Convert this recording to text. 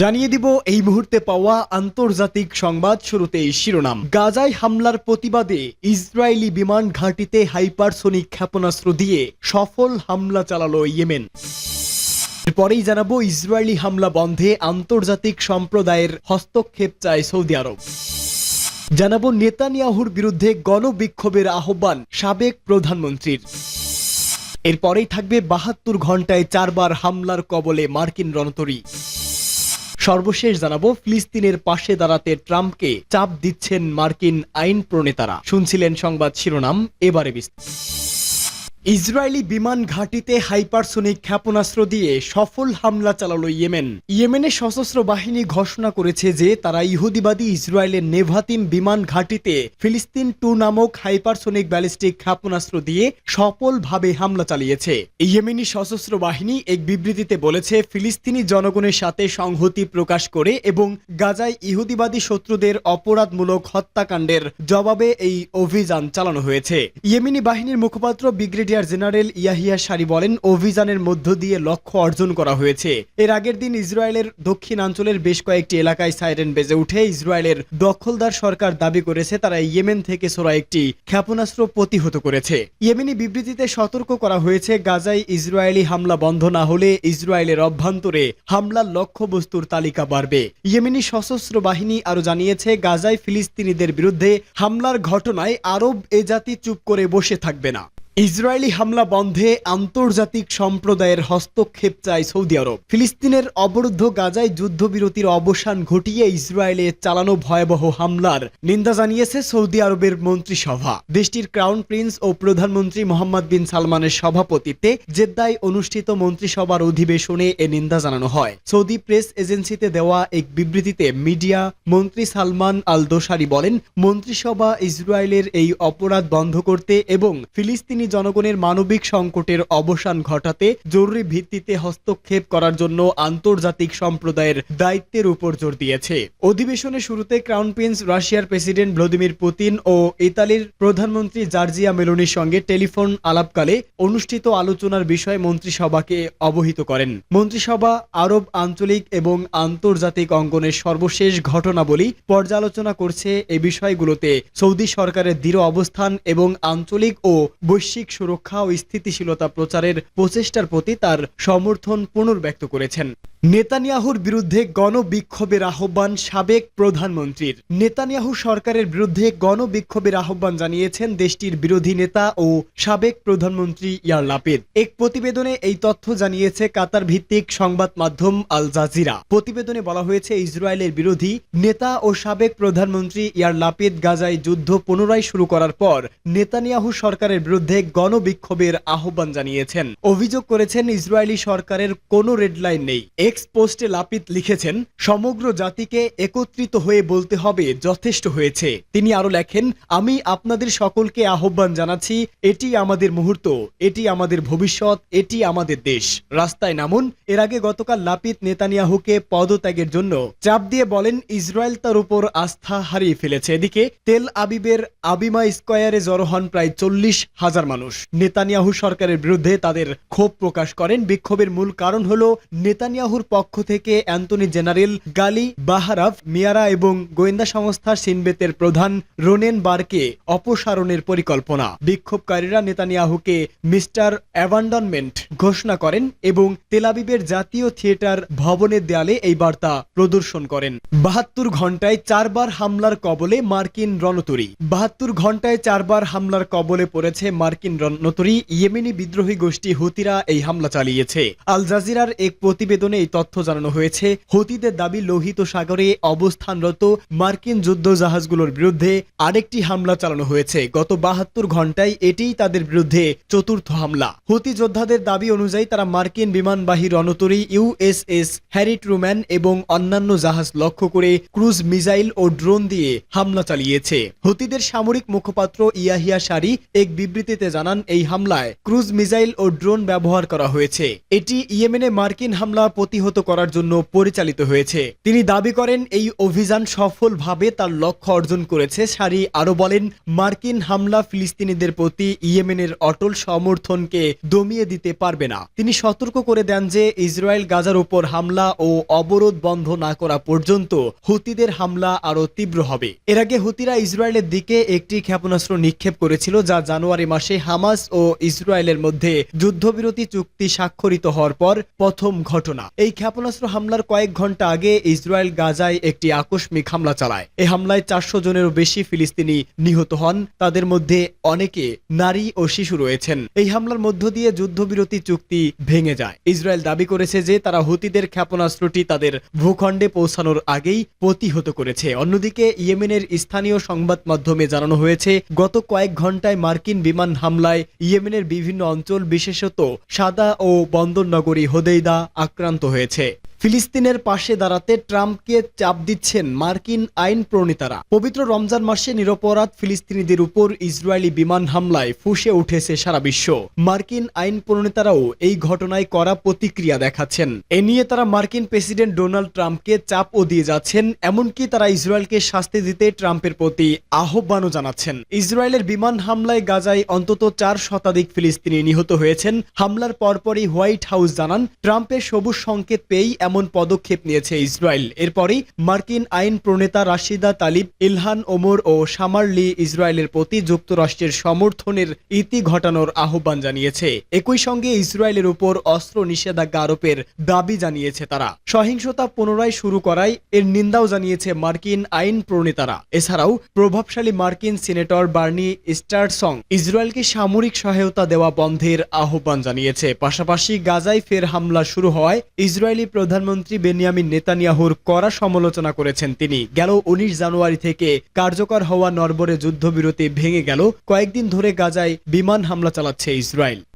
জানিয়ে দিব, এই মুহূর্তে পাওয়া আন্তর্জাতিক সংবাদ শুরুতেই শিরোনাম। গাজায় হামলার প্রতিবাদে ইসরায়েলি বিমান ঘাঁটিতে হাইপারসোনিক ক্ষেপণাস্ত্র দিয়ে সফল হামলা চালালো ইয়েমেন। এরপরেই জানাব, ইসরায়েলি হামলা বন্ধে আন্তর্জাতিক সম্প্রদায়ের হস্তক্ষেপ চায় সৌদি আরব। জানাব, নেতানিয়াহুর বিরুদ্ধে গণবিক্ষোভের আহ্বান সাবেক প্রধানমন্ত্রীর। এরপরেই থাকবে বাহাত্তর ঘন্টায় চারবার হামলার কবলে মার্কিন রণতরী। সর্বশেষ জানাব, ফিলিস্তিনের পাশে দাঁড়াতে ট্রাম্পকে চাপ দিচ্ছেন মার্কিন আইন প্রণেতারা। শুনছিলেন সংবাদ শিরোনাম, এবারে বিস্তারিত। ইসরায়েলি বিমান ঘাঁটিতে হাইপারসোনিক ক্ষেপণাস্ত্র দিয়ে সফল হামলা চালালো ইয়েমেন। ইয়েমেনের সশস্ত্র বাহিনী ঘোষণা করেছে যে তারা ইহুদিবাদী ইসরায়েলের নেভাতিম বিমান ঘাঁটিতে ফিলিস্তিন টু নামক হাইপারসোনিক ব্যালিস্টিক ক্ষেপণাস্ত্র দিয়ে সফলভাবে হামলা চালিয়েছে। ইয়েমেনি সশস্ত্র বাহিনী এক বিবৃতিতে বলেছে, ফিলিস্তিনি জনগণের সাথে সংহতি প্রকাশ করে এবং গাজায় ইহুদিবাদী শত্রুদের অপরাধমূলক হত্যাকাণ্ডের জবাবে এই অভিযান চালানো হয়েছে। ইয়েমেনি বাহিনীর মুখপাত্র ব্রিগেডিয়ার জেনারেল ইয়াহিয়া সারি বলেন, অভিযানের মধ্য দিয়ে লক্ষ্য অর্জন করা হয়েছে। এর আগের দিন ইসরায়েলের দক্ষিণাঞ্চলের বেশ কয়েকটি এলাকায় সাইরেন বেজে উঠে ইসরায়েলের দখলদার সরকার দাবি করেছে, তারা ইয়েমেন থেকে সোরা একটি ক্ষেপণাস্ত্র প্রতিহত করেছে। ইয়েমেনি বিবৃতিতে সতর্ক করা হয়েছে, গাজায় ইসরায়েলি হামলা বন্ধ না হলে ইসরায়েলের অভ্যন্তরে হামলার লক্ষ্যবস্তুর তালিকা বাড়বে। ইয়েমেনি সশস্ত্র বাহিনী আরও জানিয়েছে, গাজায় ফিলিস্তিনিদের বিরুদ্ধে হামলার ঘটনায় আরব এ জাতি চুপ করে বসে থাকবে না। ইসরায়েলি হামলা বন্ধে আন্তর্জাতিক সম্প্রদায়ের হস্তক্ষেপ চায় সৌদি আরব। ফিলিস্তিনের অবরুদ্ধ গাজায় যুদ্ধবিরতির অবসান ঘটিয়ে ইসরায়েলে চালানো ভয়াবহ হামলার নিন্দা জানিয়েছে সৌদি আরবের মন্ত্রিসভা। দেশটির ক্রাউন প্রিন্স ও প্রধানমন্ত্রী মোহাম্মদ বিন সালমানের সভাপতিত্বে জেদ্দায় অনুষ্ঠিত মন্ত্রিসভার অধিবেশনে এ নিন্দা জানানো হয়। সৌদি প্রেস এজেন্সিতে দেওয়া এক বিবৃতিতে মিডিয়া মন্ত্রী সালমান আল দোসারি বলেন, মন্ত্রিসভা ইসরায়েলের এই অপরাধ বন্ধ করতে এবং ফিলিস্তিনি জনগণের মানবিক সংকটের অবসান ঘটাতে জরুরি ভিত্তিতে হস্তক্ষেপ করার জন্য আন্তর্জাতিক সম্প্রদায়ের দায়িত্বের উপর জোর দিয়েছে। অধিবেশনের শুরুতে ক্রাউন প্রিন্স রাশিয়ার প্রেসিডেন্ট ভ্লাদিমির পুতিন ও ইতালির প্রধানমন্ত্রী জার্জিয়া মেলোনির সঙ্গে টেলিফোন আলাপকালে অনুষ্ঠিত আলোচনার বিষয়ে মন্ত্রিসভাকে অবহিত করেন। মন্ত্রিসভা আরব আঞ্চলিক এবং আন্তর্জাতিক অঙ্গনের সর্বশেষ ঘটনাবলী পর্যালোচনা করছে এ বিষয়গুলোতে সৌদি সরকারের দৃঢ় অবস্থান এবং আঞ্চলিক ও বৈশ্বিক সুরক্ষা ও স্থিতিশীলতা প্রচারের প্রচেষ্টার প্রতি তার সমর্থন পুনর্ব্যক্ত করেছেন। নেতানিয়াহুর বিরুদ্ধে গণবিক্ষোভের আহ্বান সাবেক প্রধানমন্ত্রীর। নেতানিয়াহু সরকারের বিরুদ্ধে গণবিক্ষোভের আহ্বান জানিয়েছেন দেশটির বিরোধী নেতা ও সাবেক প্রধানমন্ত্রী ইয়ার এক প্রতিবেদনে এই তথ্য জানিয়েছে কাতার ভিত্তিক সংবাদ মাধ্যম আল জাজিরা। প্রতিবেদনে বলা হয়েছে, ইসরায়েলের বিরোধী নেতা ও সাবেক প্রধানমন্ত্রী ইয়ার লাপিদ গাজায় যুদ্ধ পুনরায় শুরু করার পর নেতানিয়াহু সরকারের বিরুদ্ধে গণবিক্ষোভের আহ্বান জানিয়েছেন। অভিযোগ করেছেন, ইসরায়েলি সরকারের কোনো রেডলাইন নেই। এক্স পোস্টে লাপিত লিখেছেন, সমগ্র জাতিকে একত্রিত হয়ে বলতে হবে যথেষ্ট হয়েছে। তিনি আরও লেখেন, আমি আপনাদের সকলকে আহ্বান জানাচ্ছি, এটি আমাদের মুহূর্ত, এটি আমাদের ভবিষ্যৎ, এটি আমাদের দেশ। রাস্তায় নামুন, এর আগে গতকাল লাপিত নেতানিয়াহুকে পদত্যাগের জন্য চাপ দিয়ে বলেন, ইসরায়েল তার উপর আস্থা হারিয়ে ফেলেছে। এদিকে, তেল আবিবের আবিমা স্কয়ারে জড়ো হন প্রায় চল্লিশ হাজার মানুষ। নেতানিয়াহু সরকারের বিরুদ্ধে তাদের ক্ষোভ প্রকাশ করেন। বিক্ষোভের মূল কারণ হল নেতানিয়াহুর পক্ষ থেকে অ্যান্টনি জেনারেল গালি বাহারাফ, মিয়ারা এবং গোয়েন্দা সংস্থা সিনবেতের প্রধান রোনেন বারকে অপসারণের পরিকল্পনা। বিক্ষোভকারীরা নেতানিয়াহুকে মিস্টার অ্যাবান্ডনমেন্ট ঘোষণা করেন এবং তেলাবিবের জাতীয় থিয়েটার ভবনের দেয়ালে এই বার্তা প্রদর্শন করেন। বাহাত্তর ঘন্টায় চারবার হামলার কবলে মার্কিন রণতরী। বাহাত্তর ঘন্টায় চারবার হামলার কবলে পড়েছে মার্কিন রণতরী। ইয়েমেনি বিদ্রোহী গোষ্ঠী হুতিরা এই হামলা চালিয়েছে। আল জাজিরার এক প্রতিবেদনে তথ্য জানানো হয়েছে। হুতিদের দাবি, লোহিত সাগরে অবস্থানরত মার্কিন যুদ্ধ জাহাজগুলোর বিরুদ্ধে আরেকটি হামলা চালানো হয়েছে। গত বাহাত্তর ঘন্টায় এটিই তাদের বিরুদ্ধে চতুর্থ হামলা। হুতি যোদ্ধাদের দাবি অনুযায়ী তারা মার্কিন বিমানবাহী রণতরী ইউএসএস হ্যারি ট্রুম্যান এবং অন্যান্য জাহাজ লক্ষ্য করে ক্রুজ মিসাইল ও ড্রোন দিয়ে হামলা চালিয়েছে। হুতিদের সামরিক মুখপাত্র ইয়াহিয়া সারি এক বিবৃতিতে জানান, এই হামলায় ক্রুজ মিসাইল ও ড্রোন ব্যবহার করা হয়েছে। এটি ইয়েমেনে মার্কিন হামলা প্রতিহত প্রতিহত করার জন্য পরিচালিত হয়েছে। তিনি দাবি করেন, এই অভিযান সফলভাবে তার লক্ষ্য অর্জন করেছে সারি আরও বলেন, মার্কিন হামলা ফিলিস্তিনিদের প্রতি ইয়েমেনের অটল সমর্থনকে দমিয়ে দিতে পারবে না। তিনি সতর্ক করে দেন যে, ইসরায়েল গাজার উপর হামলা ও অবরোধ বন্ধ না করা পর্যন্ত হুতিদের হামলা আরও তীব্র হবে। এর আগে হুতিরা ইসরায়েলের দিকে একটি ক্ষেপণাস্ত্র নিক্ষেপ করেছিল, যা জানুয়ারি মাসে হামাস ও ইসরায়েলের মধ্যে যুদ্ধবিরতি চুক্তি স্বাক্ষরিত হওয়ার পর প্রথম ঘটনা। এই ক্ষেপণাস্ত্র হামলার কয়েক ঘণ্টা আগে ইসরায়েল গাজায় একটি আকস্মিক হামলা চালায়। এই হামলায় চারশো জনেরও বেশি ফিলিস্তিনি নিহত হন। তাদের মধ্যে অনেকে নারী ও শিশু রয়েছেন। এই হামলার মধ্য দিয়ে যুদ্ধবিরতি চুক্তি ভেঙে যায়। ইসরায়েল দাবি করেছে যে তারা হুতিদের ক্ষেপণাস্ত্রটি তাদের ভূখণ্ডে পৌঁছানোর আগেই প্রতিহত করেছে। অন্যদিকে ইয়েমেনের স্থানীয় সংবাদ মাধ্যমে জানানো হয়েছে, গত কয়েক ঘন্টায় মার্কিন বিমান হামলায় ইয়েমেনের বিভিন্ন অঞ্চল, বিশেষত সাদা ও বন্দর নগরী হোদেইদা আক্রান্ত হয়েছে। হয়েছে। ফিলিস্তিনের পাশে দাঁড়াতে ট্রাম্পকে চাপ দিচ্ছেন মার্কিন আইন প্রণেতারা পবিত্র রমজান মাসে নিরপরাধ ফিলিস্তিনিদের উপর ইসরায়েলি বিমান হামলায় ফুঁসে উঠেছে সারা বিশ্ব। মার্কিন আইন প্রণেতারাও এই ঘটনায় করা প্রতিক্রিয়া দেখাচ্ছেন। এ নিয়ে তারা মার্কিন প্রেসিডেন্ট ডোনাল্ড ট্রাম্পকে চাপও দিয়ে যাচ্ছেন, এমনকি তারা ইসরায়েলকে শাস্তি দিতে ট্রাম্পের প্রতি আহ্বানও জানাচ্ছেন। ইসরায়েলের বিমান হামলায় গাজায় অন্তত চার শতাধিক ফিলিস্তিনি নিহত হয়েছেন। হামলার পরপরই হোয়াইট হাউস জানান, ট্রাম্পের সবুজ সংকেত পেয়েই এমন পদক্ষেপ নিয়েছে ইসরায়েল। এরপরই মার্কিন আইন প্রণেতা রাশিদা তালিব, ইলহান ওমর ও সামার লি ইসরায়েলের প্রতি যুক্তরাষ্ট্রের সমর্থনের ইতি ঘটানোর আহ্বান জানিয়েছে। একই সঙ্গে ইসরায়েলের উপর অস্ত্র নিষেধাজ্ঞা আরোপের দাবি জানিয়েছে তারা। সহিংসতা পুনরায় শুরু করায় এর নিন্দাও জানিয়েছে মার্কিন আইন প্রণেতারা। এছাড়াও প্রভাবশালী মার্কিন সিনেটর বার্নি স্টারসং ইসরায়েলকে সামরিক সহায়তা দেওয়া বন্ধের আহ্বান জানিয়েছে। পাশাপাশি গাজায় ফের হামলা শুরু হওয়ায় ইসরায়েলি প্রধানমন্ত্রী বেনিয়ামিন নেতানিয়াহুর কড়া সমালোচনা করেছেন তিনি। গেল উনিশ জানুয়ারি থেকে কার্যকর হওয়া নরবরে যুদ্ধবিরতি ভেঙে গেল। কয়েকদিন ধরে গাজায় বিমান হামলা চালাচ্ছে ইসরায়েল।